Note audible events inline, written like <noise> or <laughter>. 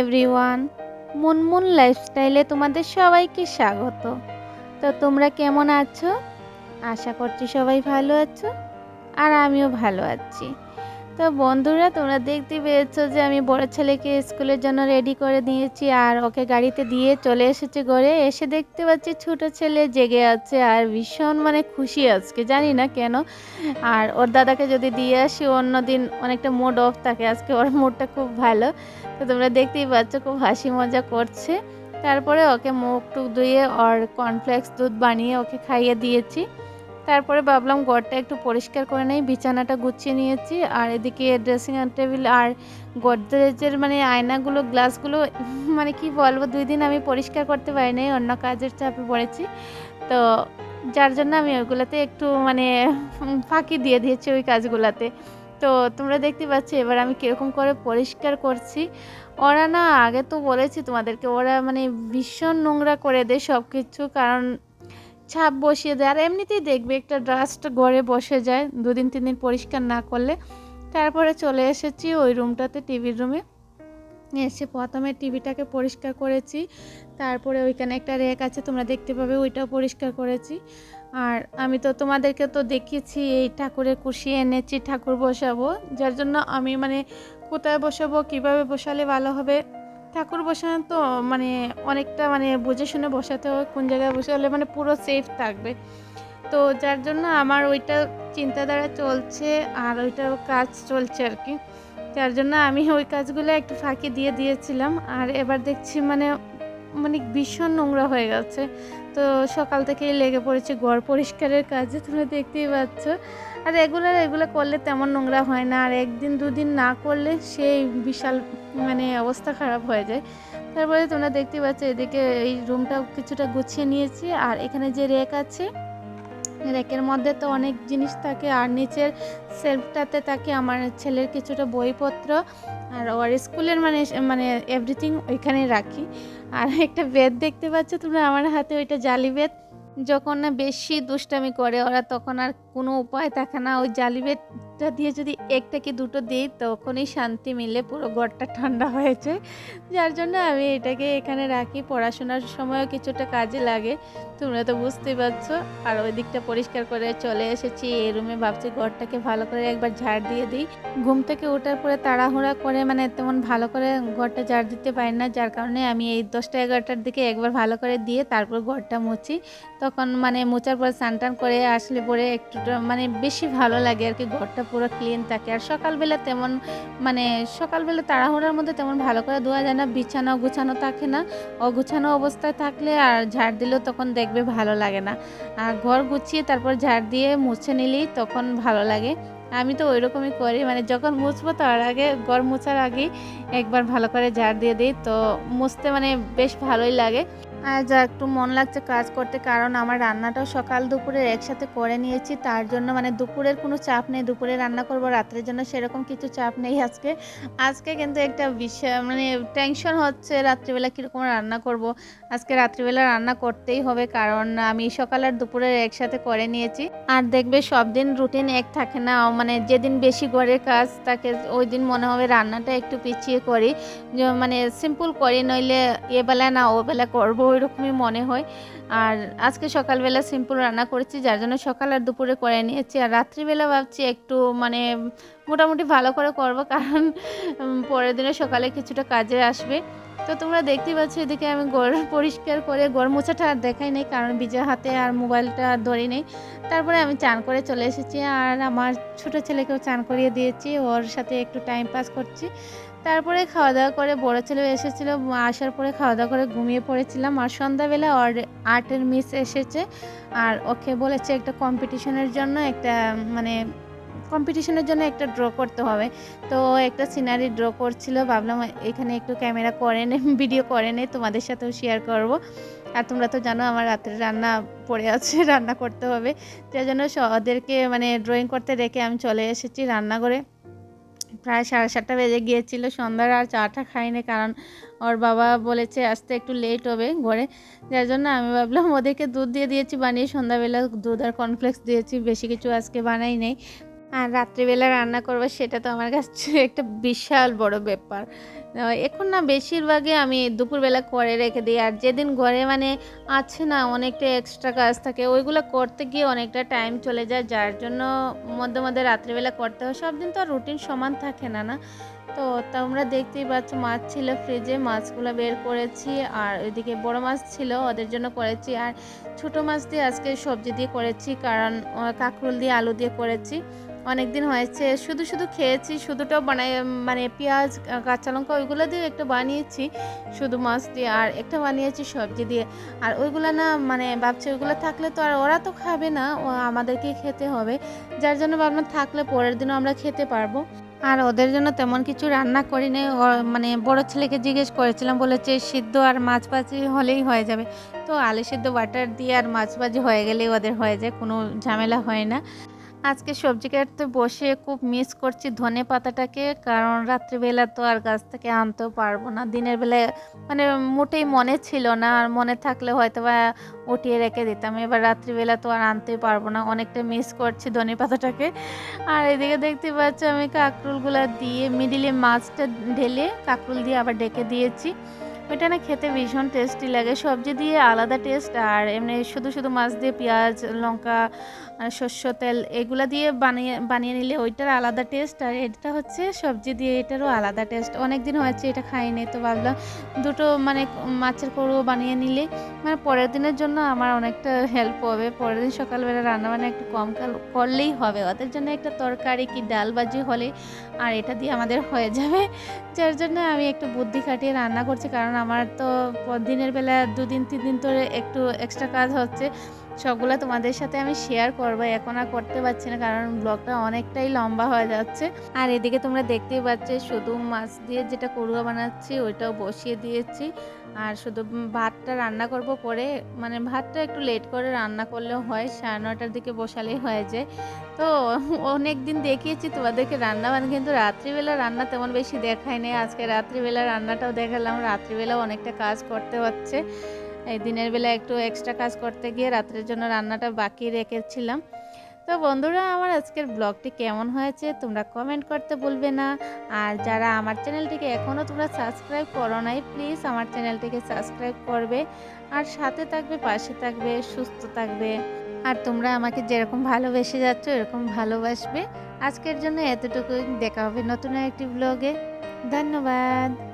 Everyone Munmun লাইফস্টাইলে তোমাদের সবাইকে স্বাগত। তো তোমরা কেমন আছো? আশা করছি সবাই ভালো আছো, আর আমিও ভালো আছি। তো বন্ধুরা, তোমরা দেখতে পেয়েছ যে আমি বড় ছেলেকে স্কুলের জন্য রেডি করে দিয়েছি, আর ওকে গাড়িতে দিয়ে চলে এসেছে ঘরে। এসে দেখতে পাচ্ছি ছোট ছেলে জেগে আছে আর ভীষণ মানে খুশি আজকে, জানি না কেন। আর ওর দাদাকে যদি দিয়ে আসি, অন্যদিন অনেকটা মুড অফ থাকে। আজকে ওর মুডটা খুব ভালো। তো তোমরা দেখতেই পাচ্ছ খুব হাসি মজা করছে। তারপরে ওকে মুখ টুক ধুয়ে ওর কর্নফ্লেক্স দুধ বানিয়ে ওকে খাইয়ে দিয়েছি। তারপরে ভাবলাম ঘরটা একটু পরিষ্কার করে নেই, বিছানাটা গুছিয়ে নিয়েছি। আর এদিকে ড্রেসিং টেবিল আর গোদরেজের মানে আয়নাগুলো গ্লাসগুলো মানে কি বলব, দুই দিন আমি পরিষ্কার করতে পারিনি, অন্য কাজের চাপে পড়েছি। তো যার জন্য আমি ওইগুলোতে একটু মানে ফাঁকি দিয়ে দিয়েছি ওই কাজগুলোতে। তো তোমরা দেখতে পাচ্ছ, এবার আমি কীরকম করে পরিষ্কার করছি। ওরা না আগে তো বলেছি তোমাদেরকে, ওরা মানে ভীষণ নোংরা করে দেয় সব কিছু কারণ ছাপ বসিয়ে দেয়। আর এমনিতেই দেখবে একটা ডাস্ট ঘরে বসে যায়, দুদিন তিন দিন পরিষ্কার না করলে। তারপরে চলে এসেছি ওই রুমটাতে টিভির রুমে এসে প্রথমে টিভিটাকে পরিষ্কার করেছি। তারপরে ওইখানে একটা রেক আছে, তোমরা দেখতে পাবে, ওইটাও পরিষ্কার করেছি। আর আমি তো তোমাদেরকে তো দেখিয়েছি, এই ঠাকুরের কুশি এনেছি, ঠাকুর বসাবো। যার জন্য আমি মানে কোথায় বসাবো, কীভাবে বসালে ভালো হবে? ঠাকুর বসানো তো মানে অনেকটা মানে বুঝে শুনে বসাতে হবে কোন জায়গায় বসালে মানে পুরো সেফ থাকবে। তো যার জন্য আমার ওইটা চিন্তাধারা চলছে আর ওইটাও কাজ চলছে আর কি। যার জন্য আমি ওই কাজগুলো একটু ফাঁকি দিয়ে দিয়েছিলাম। আর এবার দেখছি মানে মানে ভীষণ নোংরা হয়ে গেছে। তো সকাল থেকেই লেগে পড়েছে ঘর পরিষ্কারের কাজে, তোমরা দেখতেই পাচ্ছ। আর রেগুলার এগুলো করলে তেমন নোংরা হয় না। আর একদিন দুদিন না করলে সেই বিশাল মানে অবস্থা খারাপ হয়ে যায়। তারপরে তোমরা দেখতে পাচ্ছ, এদিকে এই রুমটা কিছুটা গুছিয়ে নিয়েছি। আর এখানে যে রেক আছে র্যাকের মধ্যে তো অনেক জিনিস থাকে। আর নিচের সেলফটাতে থাকে আমার ছেলের কিছুটা বইপত্র। আর ওর স্কুলের মানে মানে এভরিথিং ওইখানে রাখি। আর একটা বেদ দেখতে পাচ্ছ তোমরা? আমার হাতে ওইটা জালি বেদ। যখন না বেশি দুষ্টামি করে, ওরা তখন আর কোনো উপায় থাকে না। ওই জালি বেদটা দিয়ে যদি একটা কি দুটো দিই, তখনই শান্তি মিলে পুরো ঘরটা ঠান্ডা হয়েছে যার জন্য আমি এটাকে এখানে রাখি। পড়াশোনার সময়ও কিছুটা কাজে লাগে। তোমরা তো বুঝতেই পারছ। আর ওই দিকটা পরিষ্কার করে চলে এসেছি। এই রুমে ভাবছি ঘরটাকে ভালো করে একবার ঝাড় দিয়ে দিই। ঘুম থেকে ওঠার পরে তাড়াহুড়া করে মানে তেমন ভালো করে ঘরটা ঝাড় দিতে পারি না। যার কারণে আমি এই দশটা এগারোটার দিকে একবার ভালো করে দিয়ে তারপর ঘরটা মুছি। তখন মানে মোচার পরে স্নান টান করে আসলে পরে একটু মানে বেশি ভালো লাগে আর কি। ঘরটা পুরো ক্লিন থাকে। আর সকালবেলা তেমন মানে সকালবেলা তাড়াহুড়ার মধ্যে তেমন ভালো করে ধোয়া যায় না, বিছানা গুছানো থাকে না। অগুছানো অবস্থায় থাকলে আর ঝাড় দিলেও তখন দেখবে ভালো লাগে না। আর ঘর গুছিয়ে তারপর ঝাড় দিয়ে মুছে নিলেই তখন ভালো লাগে। আমি তো ওই রকমই করি মানে যখন মুছবো তার আগে, ঘর মোছার আগেই একবার ভালো করে ঝাড় দিয়ে দিই। তো মুছতে মানে বেশ ভালোই লাগে। যা একটু মন লাগছে কাজ করতে। কারণ আমার রান্নাটাও সকাল দুপুরে একসাথে করে নিয়েছি। তার জন্য মানে দুপুরের কোনো চাপ নেই। দুপুরে রান্না করব, রাত্রের জন্য সেরকম কিছু চাপ নেই আজকে। আজকে কিন্তু একটা বিষয় মানে টেনশন হচ্ছে রাত্রিবেলা কীরকম রান্না করব। আজকে রাত্রিবেলা রান্না করতেই হবে। কারণ আমি সকাল আর দুপুরের একসাথে করে নিয়েছি। আর দেখবে সব দিন রুটিন এক থাকে না। মানে যেদিন বেশি ঘরের কাজ থাকে ওই দিন মনে হবে রান্নাটা একটু পিছিয়ে করি। মানে সিম্পল করি, নইলে এ বেলা না ও বেলা করব। ওই রকমই মনে হয়। আর আজকে সকালবেলা সিম্পল রান্না করেছি, যার জন্য সকাল আর দুপুরে করে নিয়েছি। আর রাত্রিবেলা ভাবছি একটু মানে মোটামুটি ভালো করে করব, কারণ পরের দিনে সকালে কিছুটা কাজে আসবে। তো তোমরা দেখতেই পাচ্ছ এদিকে আমি ঘর পরিষ্কার করে ঘর মোছাটা আর দেখাই নেই, কারণ ভিজা হাতে আর মোবাইলটা ধরি নেই। তারপরে আমি চান করে চলে এসেছি, আর আমার ছোট ছেলেকেও চান করিয়ে দিয়েছি। ওর সাথে একটু টাইম পাস করছি। তারপরে খাওয়া দাওয়া করে বড় ছেলে এসেছিল আসার পরে খাওয়া দাওয়া করে ঘুমিয়ে পড়েছিলাম আর সন্ধ্যাবেলা ওর আর্টের মিস এসেছে আর ওকে বলেছে একটা কম্পিটিশনের জন্য একটা মানে কম্পিটিশনের জন্য একটা ড্র করতে হবে। তো একটা সিনারি ড্র করছিল, ভাবলাম এখানে একটু ক্যামেরা করে নে, <laughs> ভিডিও করে নে, তোমাদের সাথেও শেয়ার করব। আর তোমরা তো জানো আমার রাতের রান্না পড়ে আছে, <laughs> রান্না করতে হবে। যার জন্য ওদেরকে মানে ড্রয়িং করতে রেখে আমি চলে এসেছি রান্নাঘরে। প্রায় সাড়ে সাতটা বেজে গিয়েছিল, সন্ধ্যার আর চাটা খাইনি কারণ ওর বাবা বলেছে আসতে একটু লেট হবে ঘরে। যার জন্য আমি ভাবলাম ওদেরকে দুধ দিয়ে দিয়েছি, বানিয়ে সন্ধ্যাবেলা দুধ আর কর্নফ্লেক্স দিয়েছি, বেশি কিছু আজকে বানাই নেই। আর রাত্রিবেলা রান্না করব সেটা তো আমার কাছে <laughs> একটা বিশাল বড় ব্যাপার। এখন না বেশিরভাগই আমি দুপুরবেলা করে রেখে দিই। আর যেদিন ঘরে মানে আছে না অনেকটা এক্সট্রা কাজ থাকে, ওইগুলো করতে গিয়ে অনেকটা টাইম চলে যায়। যার জন্য মধ্যে মধ্যে রাত্রিবেলা করতে হয়। সব দিন তো আর রুটিন সমান থাকে না না? তো তোমরা দেখতেই পাচ্ছ মাছ ছিল ফ্রিজে মাছগুলো বের করেছি। আর ওইদিকে বড় মাছ ছিল, ওদের জন্য করেছি। আর ছোট মাছ দিয়ে আজকে সবজি দিয়ে করেছি, কারণ কাঁকরোল দিয়ে আলু দিয়ে করেছি। অনেক দিন হয়েছে। শুধু শুধু খেয়েছি, শুধুটাও বানাই মানে পেঁয়াজ কাঁচা লঙ্কা ওইগুলো দিয়ে একটা বানিয়েছি, শুধু মাছ দিয়ে। আর একটা বানিয়েছি সবজি দিয়ে। আর ওইগুলো না মানে ভাবছি ওইগুলো থাকলে তো আর ওরা তো খাবে না আমাদেরকেই খেতে হবে। যার জন্য ভাবলাম থাকলে পরের দিনও আমরা খেতে পারব। আর ওদের জন্য তেমন কিছু রান্না করিনি ও- মানে বড় ছেলেকে জিজ্ঞেস করেছিলাম, বলেছে সিদ্ধ আর মাছ ভাজি হলেই হয়ে যাবে। তো আলু সিদ্ধ, বাটার দিয়ে আর মাছ ভাজি হয়ে গেলেই ওদের হয়ে যায়, কোনো ঝামেলা হয় না। আজকে সবজি কাটতে বসে খুব মিস করছি ধনে পাতাটাকে, কারণ রাত্রিবেলা তো আর গাছ থেকে আনতেও পারব না। দিনের বেলায় মানে মোটেই মনে ছিল না, আর মনে থাকলে হয়তো বা উঠিয়ে রেখে দিতাম। এবার রাত্রিবেলা তো আর আনতেই পারব না, অনেকটা মিস করছি ধনে পাতাটাকে। আর এদিকে দেখতে পাচ্ছি আমি কাঁকরুলগুলো দিয়ে মিডিলে মাছটা ঢেলে কাঁকরুল দিয়ে আবার ডেকে দিয়েছি। ওইটা না খেতে ভীষণ টেস্টি লাগে। সবজি দিয়ে আলাদা টেস্ট আর এমনি শুধু শুধু মাছ দিয়ে পেঁয়াজ, লঙ্কা শস্য তেল এগুলা দিয়ে বানিয়ে বানিয়ে নিলে ওইটার আলাদা টেস্ট আর এটা হচ্ছে সবজি দিয়ে এটারও আলাদা টেস্ট অনেক দিন হয়েছে এটা খাইনি, তো ভাবলাম দুটো মানে মাছের কড়ুও বানিয়ে নিলে মানে পরের দিনের জন্য আমার অনেকটা হেল্প হবে। পরের দিন সকালবেলা রান্না মানে একটু কম করলেই হবে। ওদের জন্য একটা তরকারি কি ডাল ভাজি হলে আর এটা দিয়ে আমাদের হয়ে যাবে। যার জন্য আমি একটু বুদ্ধি খাটিয়ে রান্না করছি। কারণ আমার তো দিনের বেলা দুদিন তিন দিন ধরে একটু এক্সট্রা কাজ হচ্ছে। সবগুলো তোমাদের সাথে আমি শেয়ার করব। এখন আর করতে পারছি না, কারণ ব্লগটা অনেকটাই লম্বা হয়ে যাচ্ছে। আর এদিকে তোমরা দেখতেই পাচ্ছ, শুধু মাছ দিয়ে যেটা করুয়া বানাচ্ছি, ওইটাও বসিয়ে দিয়েছি। আর শুধু ভাতটা রান্না করব পরে মানে ভাতটা একটু লেট করে রান্না করলেও হয়, সাড়ে নটার দিকে বসালেই হয়ে যায়। তো অনেক দিন দেখিয়েছি তোমাদেরকে রান্না মানে কিন্তু রাত্রিবেলা রান্না তেমন বেশি দেখাই নেই। আজকে রাত্রিবেলা রান্নাটাও দেখালাম রাত্রিবেলা অনেকটা কাজ করতে হচ্ছে। এই দিনের বেলা একটু এক্সট্রা কাজ করতে গিয়ে রাত্রের জন্য রান্নাটা বাকি রেখেছিলাম। তো বন্ধুরা, আমার আজকের ব্লগটি কেমন হয়েছে তোমরা কমেন্ট করতে ভুলবে না। আর যারা আমার চ্যানেলটিকে এখনও তোমরা সাবস্ক্রাইব করো নাই প্লিজ আমার চ্যানেলটিকে সাবস্ক্রাইব করবে। আর সাথে থাকবে, পাশে থাকবে, সুস্থ থাকবে। আর তোমরা আমাকে যেরকম ভালোবেসে যাচ্ছ, এরকম ভালোবাসবে। আজকের জন্য এতটুকুই। দেখা হবে নতুন একটি ব্লগে ধন্যবাদ।